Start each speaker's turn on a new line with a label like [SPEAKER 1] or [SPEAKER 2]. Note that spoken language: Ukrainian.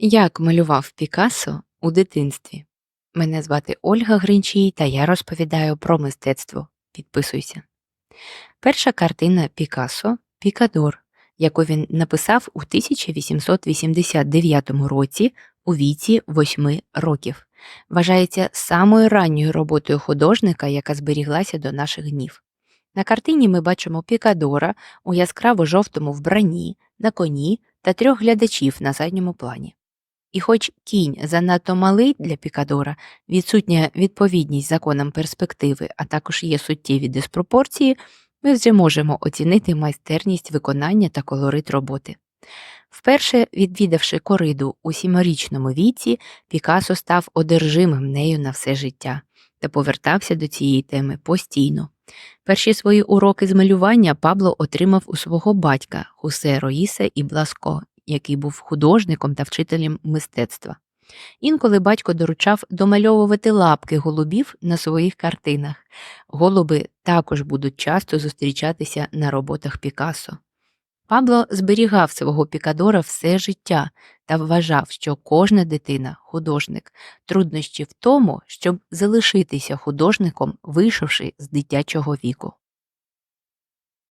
[SPEAKER 1] Як малював Пікассо у дитинстві? Мене звати Ольга Гринчій, та я розповідаю про мистецтво. Підписуйся. Перша картина Пікассо Пікадор, яку він написав у 1889 році у віці 8 років, вважається самою ранньою роботою художника, яка зберіглася до наших днів. На картині ми бачимо Пікадора у яскраво жовтому вбранні, на коні та трьох глядачів на задньому плані. І хоч кінь занадто малий для Пікадора, відсутня відповідність законам перспективи, а також є суттєві диспропорції, ми вже можемо оцінити майстерність виконання та колорит роботи. Вперше відвідавши кориду у сімирічному віці, Пікассо став одержимим нею на все життя та повертався до цієї теми постійно. Перші свої уроки з малювання Пабло отримав у свого батька Хусе Роїсе і Бласко, який був художником та вчителем мистецтва. Інколи батько доручав домальовувати лапки голубів на своїх картинах. Голуби також будуть часто зустрічатися на роботах Пікассо. Пабло зберігав свого Пікадора все життя та вважав, що кожна дитина художник. Труднощі в тому, щоб залишитися художником, вийшовши з дитячого віку.